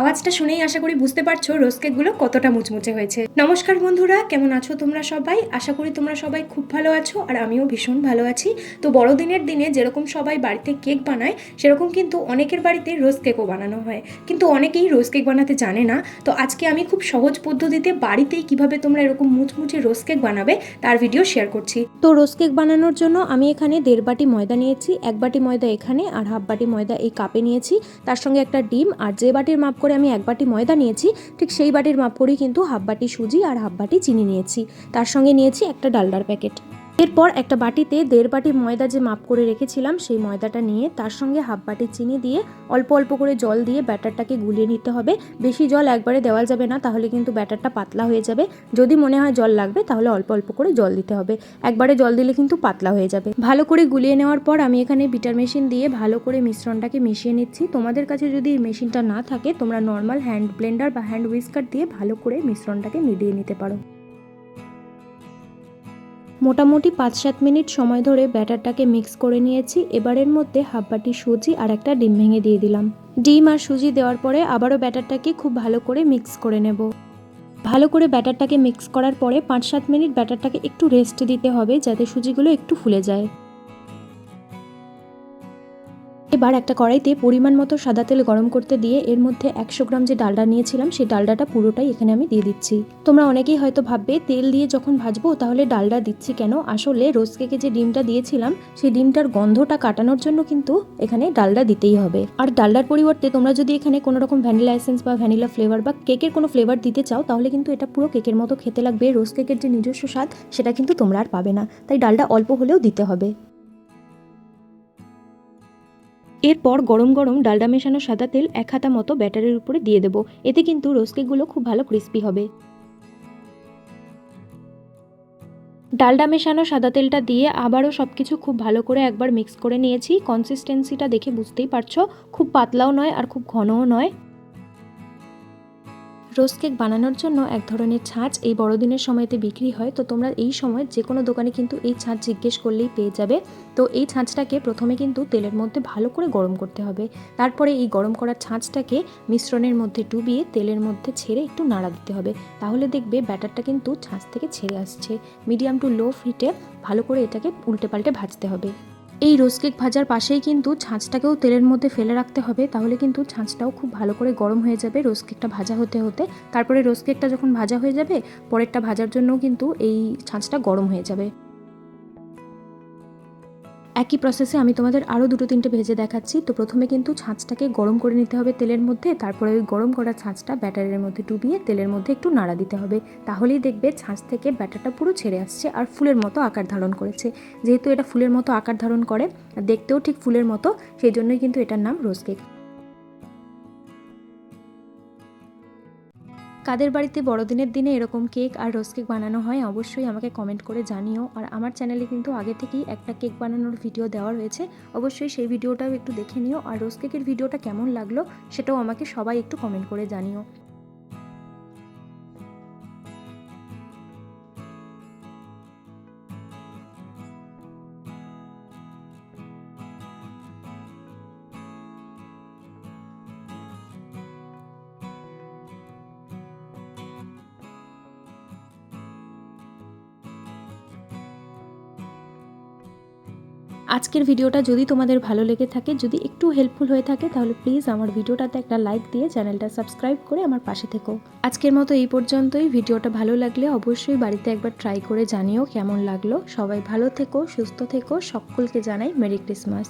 আওয়াজটা শুনেই আশা করি বুঝতে পারছ রোজ কেকগুলো কতটা মুচমুচে হয়েছে। নমস্কার বন্ধুরা, কেমন আছো তোমরা সবাই? আশা করি তোমরা সবাই খুব ভালো আছো আর আমিও ভীষণ ভালো আছি। তো বড়দিনের দিনে যেরকম সবাই বাড়িতে কেক বানায়, সেরকম কিন্তু অনেকের বাড়িতে রোজ কেকও বানানো হয়। কিন্তু অনেকেই রোজ কেক বানাতে জানে না। তো আজকে আমি খুব সহজ পদ্ধতিতে বাড়িতেই কীভাবে তোমরা এরকম মুচমুচে রোজ কেক বানাবে তার ভিডিও শেয়ার করছি। তো রোজ কেক বানানোর জন্য আমি এখানে দেড় বাটি ময়দা নিয়েছি, এক বাটি ময়দা এখানে আর হাফ বাটি ময়দা এই কাপে নিয়েছি। তার সঙ্গে একটা ডিম আর যে বাটির মাপ করে আমি এক বাটি ময়দা নিয়েছি, ঠিক সেই বাটির মাপ করেই কিন্তু হাফ বাটি সুজি আর হাফ বাটি চিনি নিয়েছি। তার সঙ্গে নিয়েছি একটা ডালডার প্যাকেট। এরপর একটা বাটিতে দেড় বাটি ময়দা যে মাপ করে রেখেছিলাম, সেই ময়দাটা নিয়ে তার সঙ্গে হাফ বাটি চিনি দিয়ে অল্প অল্প করে জল দিয়ে ব্যাটারটাকে গুলিয়ে নিতে হবে। বেশি জল একবারে দেওয়া যাবে না, তাহলে কিন্তু ব্যাটারটা পাতলা হয়ে যাবে। যদি মনে হয় জল লাগবে, তাহলে অল্প অল্প করে জল দিতে হবে। একবারে জল দিলে কিন্তু পাতলা হয়ে যাবে। ভালো করে গুলিয়ে নেওয়ার পর আমি এখানে বিটার মেশিন দিয়ে ভালো করে মিশ্রণটাকে মিশিয়ে নিচ্ছি। তোমাদের কাছে যদি এই মেশিনটা না থাকে, তোমরা নর্মাল হ্যান্ড ব্লেন্ডার বা হ্যান্ড উইস্কার দিয়ে ভালো করে মিশ্রণটাকে মিলিয়ে নিতে পারো। মোটামুটি পাঁচ সাত মিনিট সময় ধরে ব্যাটারটাকে মিক্স করে নিয়েছি। এবারের মধ্যে হাফ বাটি সুজি আর একটা ডিম ভেঙে দিয়ে দিলাম। ডিম আর সুজি দেওয়ার পরে আবারও ব্যাটারটাকে খুব ভালো করে মিক্স করে নেব। ভালো করে ব্যাটারটাকে মিক্স করার পরে পাঁচ সাত মিনিট ব্যাটারটাকে একটু রেস্ট দিতে হবে যাতে সুজিগুলো একটু ফুলে যায়। এবার একটা কড়াইতে পরিমাণ মতো সাদা তেল গরম করতে দিয়ে এর মধ্যে একশো গ্রাম যে ডালডা নিয়েছিলাম, সেই ডালডাটা পুরোটাই এখানে আমি দিয়ে দিচ্ছি। তোমরা অনেকেই হয়তো ভাববে, তেল দিয়ে যখন ভাজবো তাহলে ডালডা দিচ্ছি কেন? আসলে রোজ কেকে যে ডিমটা দিয়েছিলাম, সেই ডিমটার গন্ধটা কাটানোর জন্য কিন্তু এখানে ডালডা দিতেই হবে। আর ডালডার পরিবর্তে তোমরা যদি এখানে কোনো রকম ভ্যানিলা এসেন্স বা ভ্যানিলা ফ্লেভার বা কেকের কোনো ফ্লেভার দিতে চাও, তাহলে কিন্তু এটা পুরো কেকের মতো খেতে লাগবে। রোজ কেকের যে নিজস্ব স্বাদ, সেটা কিন্তু তোমরা আর পাবে না। তাই ডালডা অল্প হলেও দিতে হবে। এরপর গরম গরম ডালডা মেশানো সাদা তেল এক হাতা মতো ব্যাটারের উপরে দিয়ে দেবো। এতে কিন্তু রোজ কেকগুলো খুব ভালো ক্রিস্পি হবে। ডালডা মেশানো সাদা তেলটা দিয়ে আবারও সব কিছু খুব ভালো করে একবার মিক্স করে নিয়েছি। কনসিস্টেন্সিটা দেখে বুঝতেই পারছ। খুব পাতলাও নয় আর খুব ঘনও নয়। রোজ কেক বানানোর জন্য এক ধরনের ছাঁচ এই বড়দিনের সময়তে বিক্রি হয়। তো তোমরা এই সময় যে কোনো দোকানে কিন্তু এই ছাঁচ জিজ্ঞেস করলেই পেয়ে যাবে। তো এই ছাঁচটাকে প্রথমে কিন্তু তেলের মধ্যে ভালো করে গরম করতে হবে। তারপরে এই গরম করা ছাঁচটাকে মিশ্রণের মধ্যে ডুবিয়ে তেলের মধ্যে ছেড়ে একটু নাড়া দিতে হবে। তাহলে দেখবে ব্যাটারটা কিন্তু ছাঁচ থেকে ছেড়ে আসছে। মিডিয়াম টু লো হিটে ভালো করে এটাকে উল্টে পাল্টে ভাজতে হবে। এই রোজ কেক ভাজার পাশেই কিন্তু ছাঁচটাকেও তেলের মধ্যে ফেলে রাখতে হবে, তাহলে কিন্তু ছাঁচটাও খুব ভালো করে গরম হয়ে যাবে রোজ কেকটা ভাজা হতে হতে। তারপরে রোজ কেকটা যখন ভাজা হয়ে যাবে, পরেরটা ভাজার জন্যও কিন্তু এই ছাঁচটা গরম হয়ে যাবে। একই প্রসেসে আমি তোমাদের আরও দুটো তিনটে ভেজে দেখাচ্ছি। তো প্রথমে কিন্তু ছাঁচটাকে গরম করে নিতে হবে তেলের মধ্যে, তারপরে ওই গরম করা ছাঁচটা ব্যাটারের মধ্যে ডুবিয়ে তেলের মধ্যে একটু নাড়া দিতে হবে। তাহলেই দেখবে ছাঁচ থেকে ব্যাটারটা পুরো ছেড়ে আসছে আর ফুলের মতো আকার ধারণ করেছে। যেহেতু এটা ফুলের মতো আকার ধারণ করে দেখতেও ঠিক ফুলের মতো, সেই জন্যই কিন্তু এটার নাম রোজ কেক কাদের বাড়িতে বড়দিনের দিনে এরকম কেক আর রোজ কেক বানানো হয়, অবশ্যই আমাকে কমেন্ট করে জানিও। আর আমার চ্যানেলে কিন্তু আগে থেকেই একটা কেক বানানোর ভিডিও দেওয়া রয়েছে। অবশ্যই সেই ভিডিওটাও একটু দেখে নিও। আর রোজ কেকের ভিডিওটা কেমন লাগল, সেটাও আমাকে সবাই একটু কমেন্ট করে জানিও। আজকের ভিডিওটা যদি তোমাদের ভালো লেগে থাকে, যদি একটু হেল্পফুল হয়ে থাকে, তাহলে প্লিজ আমার ভিডিওটাতে একটা লাইক দিয়ে চ্যানেলটা সাবস্ক্রাইব করে আমার পাশে থেকো। আজকের মতো এই পর্যন্তই। ভিডিওটা ভালো লাগলে অবশ্যই বাড়িতে একবার ট্রাই করে জানিও কেমন লাগল। সবাই ভালো থেকো, সুস্থ থেকো। সকলকে জানাই মেরি ক্রিসমাস